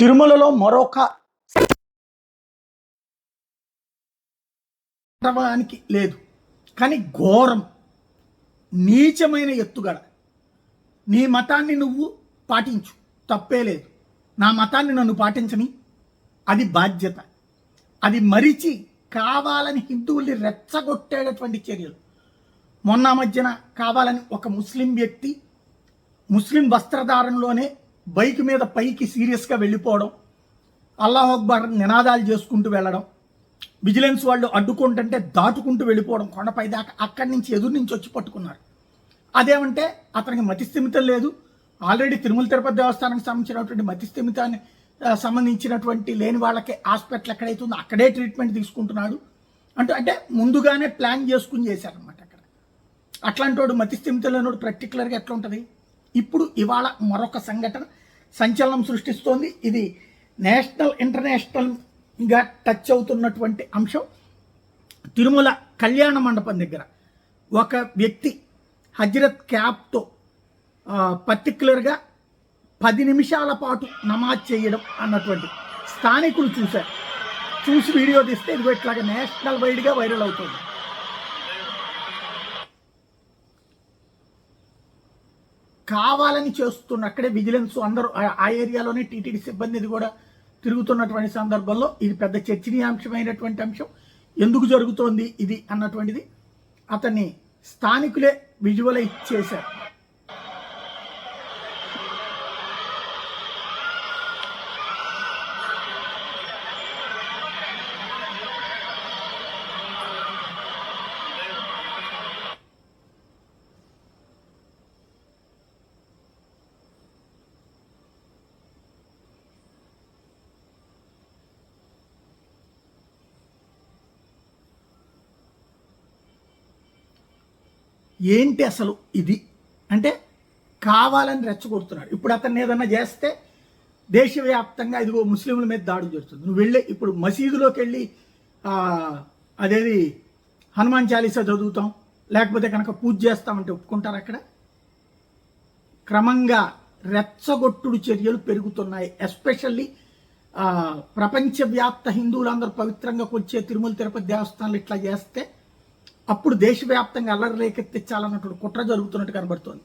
తిరుమలలో మరొక వాస్తవానికి లేదు. కానీ ఘోరం. నీచమైన ఎత్తుగడ. నీ మతాన్ని నువ్వు పాటించు. తప్పే లేదు. నా మతాన్ని నన్ను పాటించని. అది బాధ్యత. అది మరిచి కావాలని హిందువుల్ని రెచ్చగొట్టేటటువంటి చర్యలు. మొన్న మధ్యన కావాలని ఒక ముస్లిం వ్యక్తి ముస్లిం వస్త్రధారణలోనే బైక్ మీద పైకి సీరియస్గా వెళ్ళిపోవడం అల్లాహ్ అక్బర్ నినాదాలు చేసుకుంటూ వెళ్ళడం విజిలెన్స్ వాళ్ళు అడ్డుకుంటుంటే దాటుకుంటూ వెళ్ళిపోవడం కొండపై దాకా అక్కడి నుంచి ఎదురు నుంచి వచ్చి పట్టుకున్నారు. అదేమంటే అతనికి మతిస్థిమితం లేదు. ఆల్రెడీ తిరుమల తిరుపతి దేవస్థానానికి సంబంధించినటువంటి మతిస్థిమితాన్ని సంబంధించినటువంటి లేని వాళ్ళకి హాస్పిటల్ ఎక్కడైతే ఉందో అక్కడే ట్రీట్మెంట్ తీసుకుంటున్నాడు. అంటూ అంటే ముందుగానే ప్లాన్ చేసుకుని చేశారనమాట అక్కడ. అట్లాంటి వాడు మతిస్థిమితం లేనివాడు పర్టికులర్గా ఎట్లా ఉంటుంది ఇప్పుడు ఇవాళ మరొక సంఘటన సంచలనం సృష్టిస్తోంది. ఇది నేషనల్ ఇంటర్నేషనల్గా టచ్ అవుతున్నటువంటి అంశం. తిరుమల కళ్యాణ మండపం దగ్గర ఒక వ్యక్తి హజరత్ క్యాప్తో పర్టికులర్గా పది నిమిషాల పాటు నమాజ్ చేయడం అన్నటువంటి స్థానికులు చూశారు. చూసి వీడియో తీస్తే ఇదిగో ఇట్లాగా నేషనల్ వైడ్గా వైరల్ అవుతుంది. కావాలని చేస్తున్న అక్కడే విజిలెన్స్ అందరూ ఆ- ఆ ఏరియాలోనే టీటీడీ సిబ్బంది ఇది కూడా తిరుగుతున్నటువంటి సందర్భంలో ఇది పెద్ద చర్చనీయాంశమైనటువంటి అంశం. ఎందుకు జరుగుతోంది ఇది అన్నటువంటిది అతన్ని స్థానికులే విజువలైజ్ చేశారు. ఏంటి అసలు ఇది? అంటే కావాలని రెచ్చగొడుతున్నాడు. ఇప్పుడు అతన్ని ఏదన్నా చేస్తే దేశవ్యాప్తంగా ఇదిగో ముస్లింల మీద దాడులు జరుగుతుంది. నువ్వు వెళ్ళి ఇప్పుడు మసీదులోకి వెళ్ళి అదేది హనుమాన్ చాలీసా చదువుతాం లేకపోతే కనుక పూజ చేస్తామంటే ఒప్పుకుంటారు అక్కడ? క్రమంగా రెచ్చగొట్టుడు చర్యలు పెరుగుతున్నాయి. ఎస్పెషల్లీ ప్రపంచవ్యాప్త హిందువులందరూ పవిత్రంగా కొచ్చే తిరుమల తిరుపతి దేవస్థానాలు ఇట్లా చేస్తే అప్పుడు దేశవ్యాప్తంగా అల్లరి రేకెత్తించాలన్నటువంటి కుట్ర జరుగుతున్నట్టు కనబడుతోంది.